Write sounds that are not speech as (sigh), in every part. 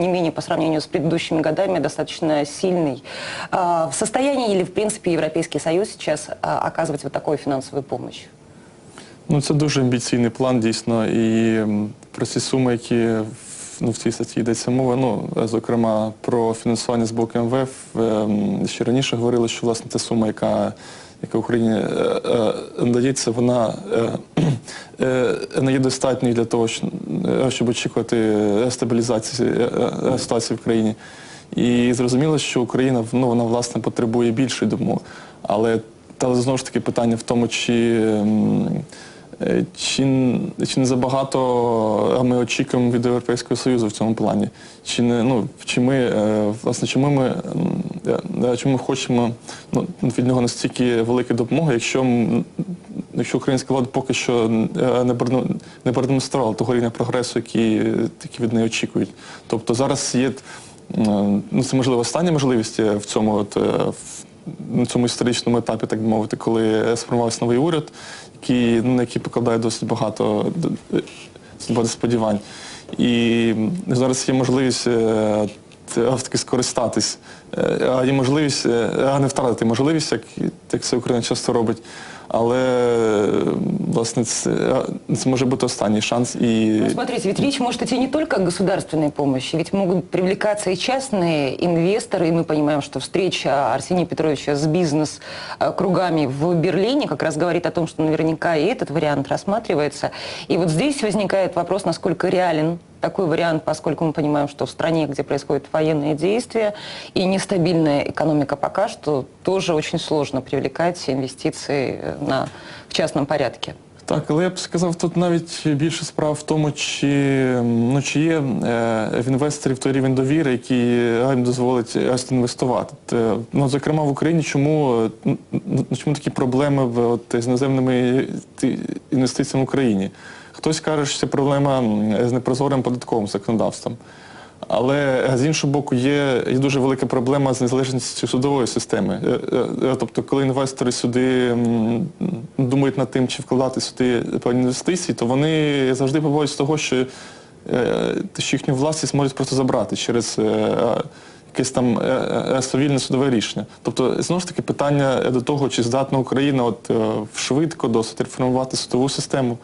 не менее по сравнению с предыдущими годами достаточно сильный. А, В состоянии или, в принципе, Европейский Союз сейчас а, оказывать вот такую финансовую помощь? Ну, це дуже амбіційний план, дійсно. І м, про ці суми, які в- ну, в цій статті йдеться мова, ну, е, зокрема, про фінансування з боку МВФ. е, м, Ще раніше говорили, що власне ця сума, яка, яка Україні е, е, надається, вона е, не є достатньою для того, щоб очікувати стабілізації ситуації в країні. І зрозуміло, що Україна ну, вона, власне, потребує більшої допомоги. Але та знову ж таки питання в тому, чи, чи, чи не забагато ми очікуємо від Європейського Союзу в цьому плані. Чи не ну чи ми власне чому ми чому ми хочемо ну, від нього настільки великої допомоги, якщо якщо українська влада поки що е, не продемонструвала того рівня прогресу, який, який від неї очікують. Тобто зараз є Е, ну це можливо остання можливість е, в цьому от, е, в- на цьому історичному етапі, так би мовити, коли сформувався новий уряд, який, ну, який покладає досить багато, е, досить багато сподівань. І зараз є можливість е, т- таки скористатись, е, а є можливість, е, а не втратити можливість, як, як це Україна часто робить. Але е, власне це, е, це може бути останній шанс і Ну, смотрите, ведь речь может идти не только о государственной помощи, ведь могут привлекаться и частные инвесторы, и мы понимаем, что встреча Арсения Петровича с бизнес-кругами в Берлине как раз говорит о том, что наверняка и этот вариант рассматривается. И вот здесь возникает вопрос, насколько реален такой вариант, поскольку мы понимаем, что в стране, где происходят военные действия и нестабильная экономика пока что, тоже очень сложно привлекать инвестиции э, на, в частном порядке. Так, але я б сказав, тут навіть більше справа в тому, чи, ну, чи є е, в інвесторів той рівень довіри, який е, їм дозволить е, інвестувати. Те, Ну, зокрема, в Україні чому, е, ну, ну, чому такі проблеми в, от, з іноземними ті- інвестиціями в Україні? Хтось каже, що це проблема з непрозорим податковим законодавством. Але е, з іншого боку, є, є дуже велика проблема з незалежністю судової системи. Е, е, Тобто, коли інвестори сюди думають над тим, чи вкладати сюди певні інвестиції, то вони завжди побоюються того, що, що їхню власність можуть просто забрати через якесь там совільне судове рішення. Тобто, знову ж таки, питання до того, чи здатна Україна от, швидко досить реформувати судову систему.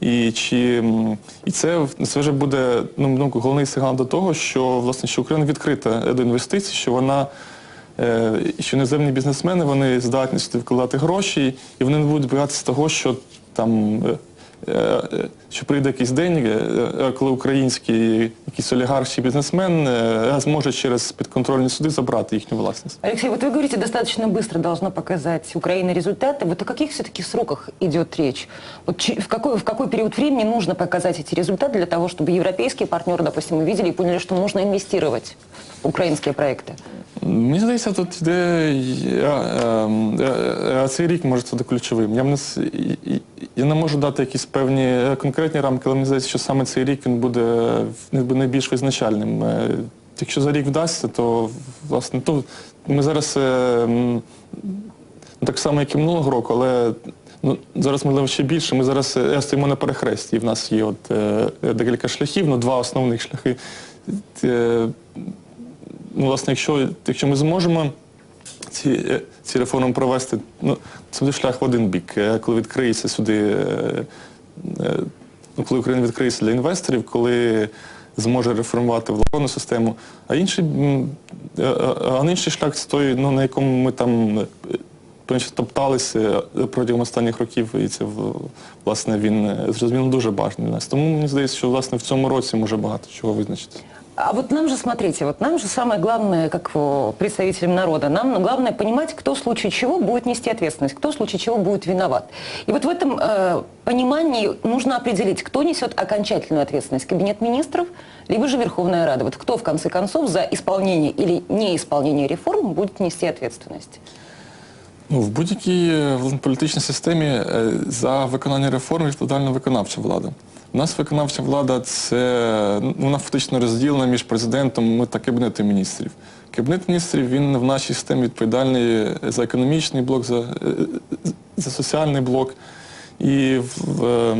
І чи і це це вже буде ну, ну, головний сигнал до того, що власне що Україна відкрита до інвестицій, що вона е, що іноземні бізнесмени вони здатні сюди вкладати гроші, і вони не будуть боятися того, що там е, е, е, Що прийде якийсь день, е, е, коли український якийсь олігарх чи бізнесмен е, зможе через підконтрольні суди забрати їхню власність. Алексей, вот вы говорите, достаточно быстро должна показать Украина результаты. Вот о каких все-таки сроках идет речь? Вот чи- в какой, в какой период времени нужно показать эти результаты для того, чтобы европейские партнеры, допустим, увидели и поняли, что нужно инвестировать в украинские проекты? Мені здається, тут йде е, е, е, цей рік може бути ключовим. Я, б не, с- і- і- я не можу дати якісь певні е, конкретні рамки, але мені здається, що саме цей рік він буде найбільш визначальним. Е, Якщо за рік вдасться, то власне то ми зараз е, ну, так само, як і минулого року, але ну, зараз, можливо, ще більше. Ми зараз е, стоїмо на перехресті. І в нас є от, декілька шляхів, ну два основних шляхи. Ну, власне, якщо, якщо ми зможемо ці, ці реформи провести, ну, це буде шлях в один бік, коли відкриється сюди, ну, коли Україна відкриється для інвесторів, коли зможе реформувати владну систему. А інший, м, е, е, а інший шлях той, ну, на якому ми там е, топталися протягом останніх років, і це власне він е, зрозуміло дуже бажаний для нас. Тому мені здається, що власне в цьому році може багато чого визначитися. А вот нам же, смотрите, вот нам же самое главное, как о, представителям народа, нам главное понимать, кто в случае чего будет нести ответственность, кто в случае чего будет виноват. И вот в этом э, понимании нужно определить, кто несет окончательную ответственность, кабинет министров, либо же Верховная Рада. Вот кто в конце концов за исполнение или неисполнение реформ будет нести ответственность. Ну, в будь-якій е, власне, політичній системі е, за виконання реформ відповідальна виконавча влада. У нас виконавча влада це ну, вона фактично розділена між президентом та кабінетом міністрів. Кабінет міністрів він в нашій системі відповідальний за економічний блок, за, за соціальний блок. І в, е,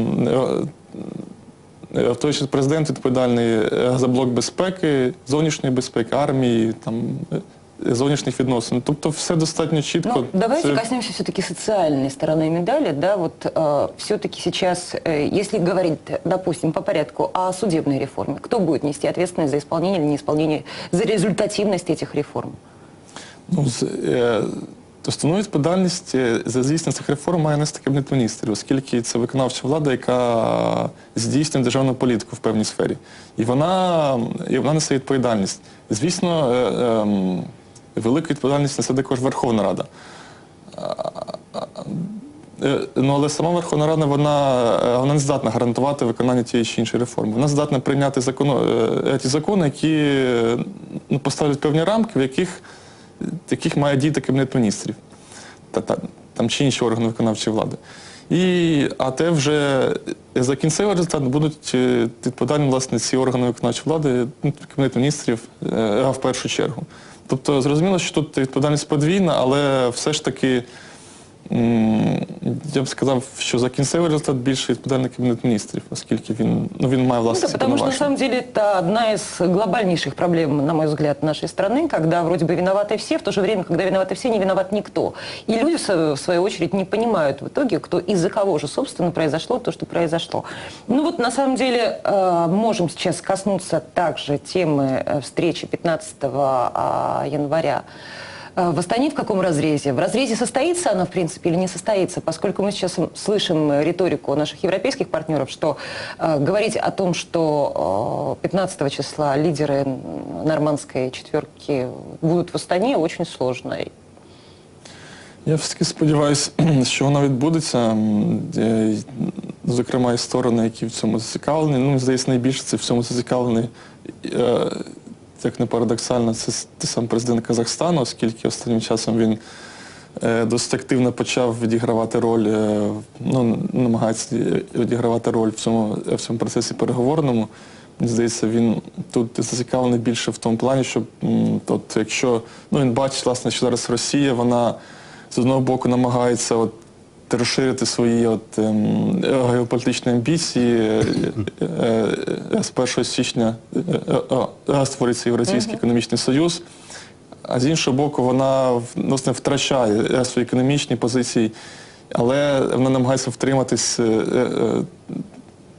е, в той час президент відповідальний за блок безпеки, зовнішньої безпеки, армії, там, зовнішніх відносин. Тобто все достатньо чітко. Ну, давайте Це- коснемся все-таки социальной стороны медали. Да, вот все-таки сейчас, э, если говорить, допустим, по порядку о судебной реформе, кто будет нести ответственность за исполнение или неисполнение, за результативность этих реформ? Ну, з- е, Основну відповідальність е, за здійснення цих реформ має нести Кабінет міністрів, оскільки це виконавча влада, яка здійснює державну політику в певній сфері. І вона, і вона несе відповідальність. Звісно, е, ем, велику відповідальність несе також Верховна Рада. Е, Ну, але сама Верховна Рада вона, е, вона не здатна гарантувати виконання тієї чи іншої реформи. Вона здатна прийняти закону, е, ті закони, які ну, поставлять певні рамки, в яких, в яких має діяти Кабінет міністрів та, та, там, чи інші органи виконавчої влади. І, а те вже за кінцевий результат будуть відповідальні власне ці органи виконавчої влади, ну, Кабінет міністрів, а в першу чергу. Тобто зрозуміло, що тут відповідальність подвійна, але все ж таки Я б сказав, що за кінцевий результат більше відповідальний кабінет міністрів, оскільки він, ну, він має Ну власне да, потому что на повноваження. самом деле это одна из глобальнейших проблем, на мой взгляд, нашей страны, когда вроде бы виноваты все, в то же время, когда виноваты все, не виноват никто. И люди, в свою- в свою очередь, не понимают в итоге, кто из-за кого же, собственно, произошло то, что произошло. Ну вот, на самом деле, э, можем сейчас коснуться также темы э, встречи 15 а, января Э, В Астане в каком разрезе? В разрезе состоится она, в принципе, или не состоится? Поскольку мы сейчас слышим э, риторику наших европейских партнеров, что э, говорить о том, что э, 15 числа лидеры нормандской четверки будут в Астане, очень сложно. Я все-таки сподіваюся, що (clears throat) вона відбудеться. М, е, Зокрема, і сторони, які в цьому зацікавлені. Ну, мені здається, найбільше це в цьому зацікавлений, е, як не парадоксально, це сам президент Казахстану, оскільки останнім часом він е, досить активно почав відігравати роль, е, ну, намагається відігравати роль в цьому, в цьому процесі переговорному. Мені здається, він тут зацікавлений більше в тому плані, що от, якщо ну, він бачить, власне, що зараз Росія, вона з одного боку намагається от, розширити свої от, ем, геополітичні амбіції. Е, е, е, З 1 січня е, е, е, створиться Євразійський економічний союз. А з іншого боку, вона власне, втрачає е, свої економічні позиції, але вона намагається втриматись, е, е,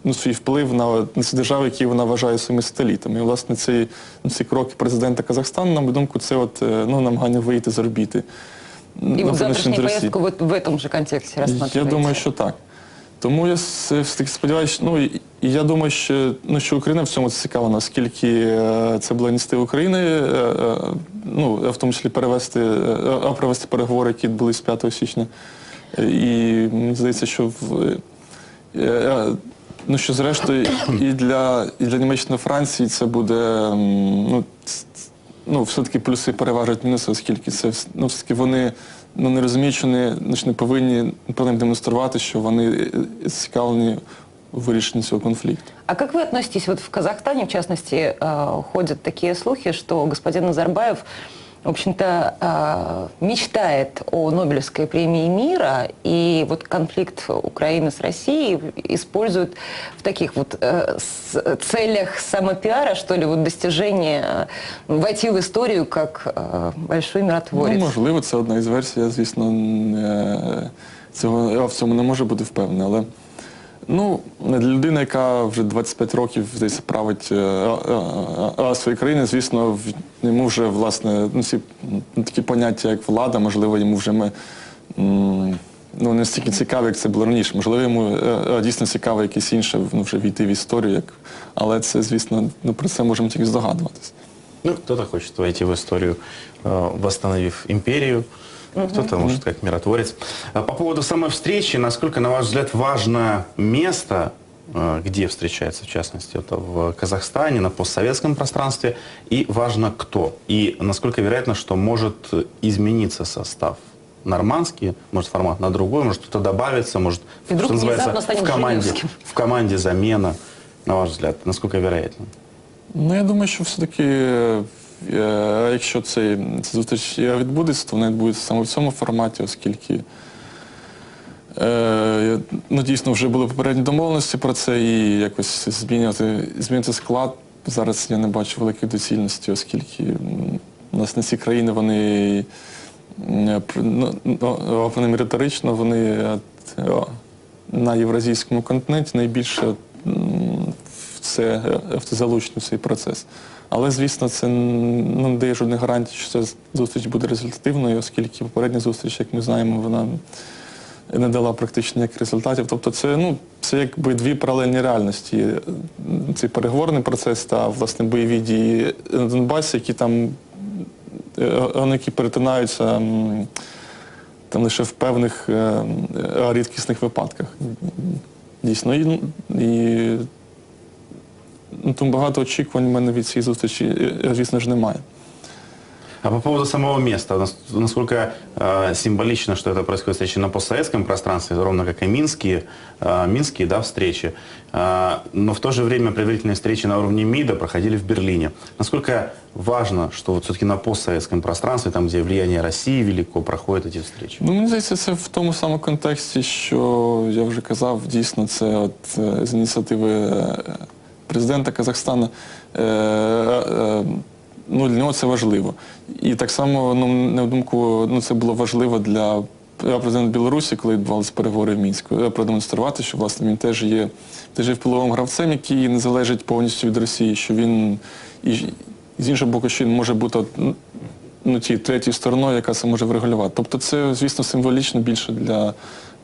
ну, свій вплив на, на ці держави, які вона вважає своїми сателітами. І, власне, ці, ну, ці кроки президента Казахстану, на мою думку, це от, е, ну, намагання вийти з орбіти. И Ну, вот завтрашнюю з поездку вот в этом же контексте рассматриваете? Я думаю, що так. Тому я все-таки сподіваюся, ну і і я думаю, що, ну, що Україна в цьому зацікавлена, оскільки е, це була ініціатива України, е, е, ну, в тому числі перевести, е, а провести переговори, які відбулись 5 січня. Е, І мені здається, що в, е, е, ну, що зрештою і для, і для Німеччини Франції це буде м, ну, ц- ц- ну, все-таки плюси переважать мінуси, оскільки це ну, все-таки вони ну, не розуміють, що вони значить, не повинні напевно, демонструвати, що вони е, зацікавлені у вирішенні цього конфлікту. А как вы относитесь, вот в Казахстане, в частности, ходять ходят такие слухи, что господин Назарбаев, в общем-то, э, мечтает о Нобелевской премии мира, и вот конфликт Украины с Россией используют в таких вот э, с- целях самопиара, что ли, вот достижения, э, войти в историю как э, большой миротворец. Ну, можливо, це одна із версій. Я, звісно, не, цього, я в цьому не можу бути впевнений. Але Ну, для людини, яка вже 25 років десь править е, е, е, своєї країни, звісно, йому вже власне ну, м, такі поняття, як влада, можливо, йому вже ми. Ну, не стільки цікаві, як це було раніше. Можливо, йому дійсно цікаво якесь інше ну, вже війти в історію, як... але це, звісно, ну, про це можемо тільки здогадуватись. Ну, кто-то хочет войти в историю, э, восстановив кто-то, может, как миротворец. А По поводу самой встречи, насколько, на ваш взгляд, важно место, э, где встречается, в частности, это в Казахстане, на постсоветском пространстве, и важно кто, и насколько вероятно, что может измениться состав нормандский, может формат на другой, может кто-то добавится, может, И вдруг что называется, в команде, Женевским. в команде замена, на ваш взгляд, насколько вероятно? Ну, я думаю, що все-таки, е, е, якщо цей, ця зустріч відбудеться, то вона відбудеться саме в цьому форматі, оскільки Е, ну, дійсно, вже були попередні домовленості про це і якось змінювати, змінити склад. Зараз я не бачу великої доцільності, оскільки у нас не ці країни, вони ну, ну, риторично, вони е, о, на євразійському континенті найбільше е, в це залучені в цей процес. Але, звісно, це ну, не дає жодних гарантій, що ця зустріч буде результативною, оскільки попередня зустріч, як ми знаємо, вона не дала практично ніяких результатів. Тобто це, ну, це якби дві паралельні реальності. Цей переговорний процес та власне бойові дії на Донбасі, які там е, вони які перетинаються там лише в певних е, е, рідкісних випадках. Дійсно. І, і ну, тому багато очікувань в мене від цієї зустрічі, е, звісно ж, немає. А по поводу самого места, нас- насколько э, символично, что это происходит встреча на постсоветском пространстве, ровно как и минские, э, минские да, встречи, Э, но в то же время предварительные встречи на уровне МИДа проходили в Берлине. Насколько важно, что вот все-таки на постсоветском пространстве, там, где влияние России велико, проходят эти встречи? Ну, мені здається, це в тому самому контексті, що я вже казав, дійсно, це от е, з ініціативи е, президента Казахстану. Е, е, ну, для нього це важливо. І так само, ну, на думку, ну, це було важливо для президента Білорусі, коли відбувалися переговори в Мінську, е, продемонструвати, що власне він теж є, теж є впливовим гравцем, який не залежить повністю від Росії, що він і, з іншого боку, що він може бути ну, ну, тій третьою стороною, яка це може врегулювати. Тобто це, звісно, символічно більше для,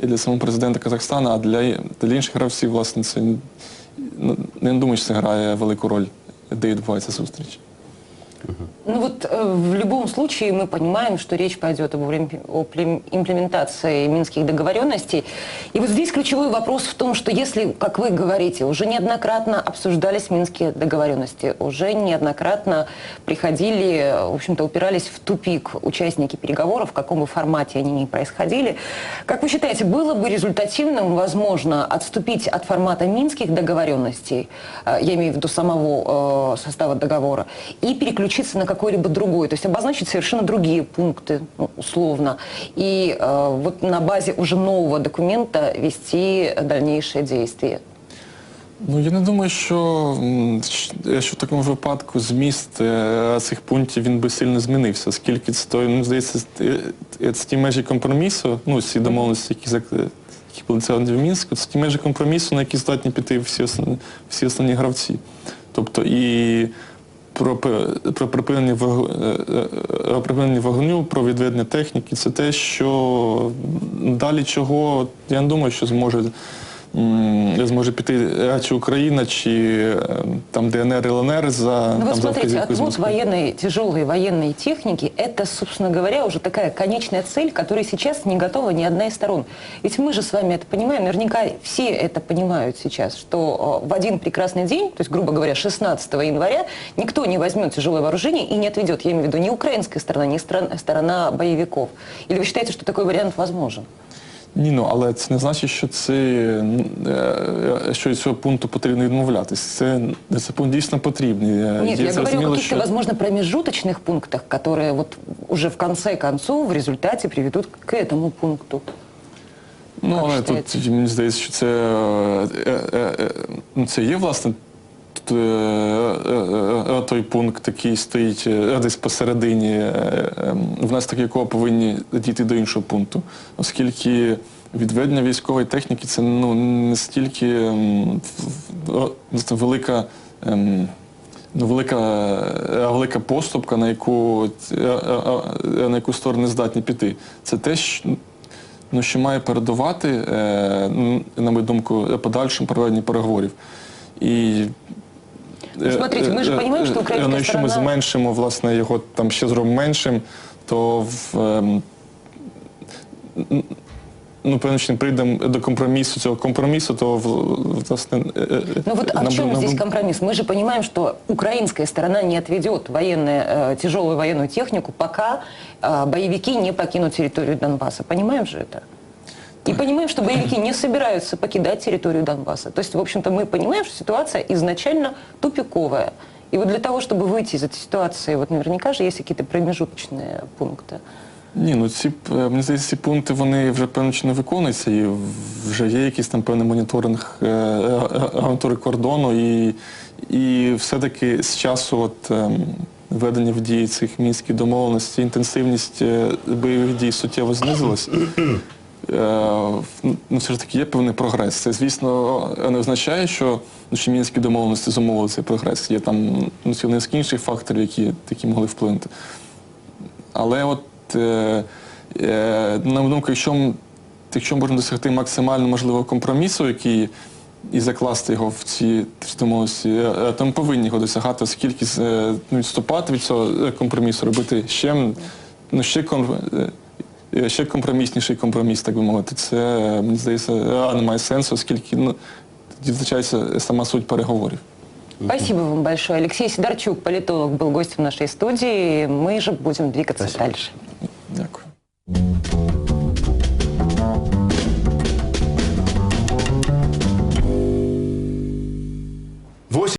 для самого президента Казахстана, а для, для інших гравців, власне, це не думаю, що це грає велику роль, де відбувається зустріч. Ну вот э, в любом случае мы понимаем, что речь пойдет об имплементации минских договоренностей. И вот здесь ключевой вопрос в том, что если, как вы говорите, уже неоднократно обсуждались минские договоренности, уже неоднократно приходили, в общем-то, упирались в тупик участники переговоров, в каком бы формате они ни происходили. Как вы считаете, было бы результативным, возможно, отступить от формата минских договоренностей, э, я имею в виду самого э, состава договора, и переключиться на какой-либо другой, то есть обозначить совершенно другие пункты, ну, условно, и э, вот на базе уже нового документа вести дальнейшие действия? Ну, я не думаю, що, що в такому випадку зміст е, цих пунктів він би сильно змінився, оскільки це той, ну, здається, е, е, це ті межі компромісу, ну, ці домовленості, які, які були досягнені в Мінську, це ті межі компромісу, на які здатні піти всі основні, всі основні гравці. Тобто і про, про припинення вог- е, е, е, вогню, про відведення техніки, це те, що далі чого, я не думаю, що зможе зможе піти е, чи Україна, чи е, там ДНР, ЛНР за Ну там, вот за смотрите, вказівкою з отвод Москви. военной, тяжелой военной техники, это, собственно говоря, уже такая конечная цель, которой сейчас не готова ни одна из сторон. Ведь мы же с вами это понимаем, наверняка все это понимают сейчас, что э, в один прекрасный день, то есть, грубо говоря, 16 января, никто не возьмет тяжелое вооружение и не отведет, я имею в виду, ни украинская сторона, ни стран- сторона боевиков. Или вы считаете, что такой вариант возможен? Ні, ну але це не значить, що це м, е, що від цього пункту потрібно відмовлятись. Це, це пункт дійсно потрібний. Е, Нет, є я говорю о зрозуміло, каких-то, возможно, промежуточных пунктах, которые вот уже в конце концов в результате приведут к этому пункту. Ну, Як але вважаєте? тут мені здається, що це, е, е, е, ну, це є власне т- е, е, е, той пункт, який стоїть е, десь посередині, е, е, внаслідок якого повинні дійти до іншого пункту, оскільки відведення військової техніки це ну, не стільки ем, в- в- велика. ем, Ну, велика, е, велика поступка, на яку, е, е, е, на яку сторони здатні піти. Це те, що, ну, що має передувати, е, на мою думку, подальшим проведенню переговорів. І, смотрите, ми ж е, е, розуміємо, що е, українська ну, якщо ми сторона- зменшимо, власне, його там ще зробимо меншим, то в, ем, ну, певно, що не прийдемо до компромісу, цього компромісу, то в- власне. е, е, Ну вот о нам- чем нам- здесь компромисс? Мы же понимаем, что украинская сторона не отведет военную, э, тяжелую военную технику, пока э, боевики не покинут территорию Донбасса. Понимаем же это? И понимаем, что боевики не собираются покидать территорию Донбасса. То есть, в общем-то, мы понимаем, что ситуация изначально тупиковая. И вот для того, чтобы выйти из этой ситуации, вот наверняка же есть какие-то промежуточные пункты. Ні, ну ці е, мені здається, ці пункти вони вже певно чи не виконуються, і вже є якийсь там певний моніторинг е, е, агентури кордону, і, і все-таки з часу от, ем, введення в дії цих мінських домовленостей, інтенсивність е, бойових дій суттєво знизилась. Е, ну, все ж таки є певний прогрес. Це, звісно, не означає, що, ну, мінські домовленості зумовили цей прогрес. Є там ну, низка інших факторів, які такі могли вплинути. Але от, е, е, на думку, якщо, якщо можна досягти максимально можливого компромісу, який і закласти його в ці домовленості, е, е, то ми повинні його досягати, оскільки ну, відступати від цього компромісу, робити ще, ну, ще, ком, е, ще компромісніший компроміс, так би мовити. Це, мені здається, не має сенсу, оскільки ну, визначається сама суть переговорів. Спасибо вам большое. Алексей Сидорчук, политолог, был гостем нашей студии. Мы же будем двигаться Спасибо. дальше. Дякую.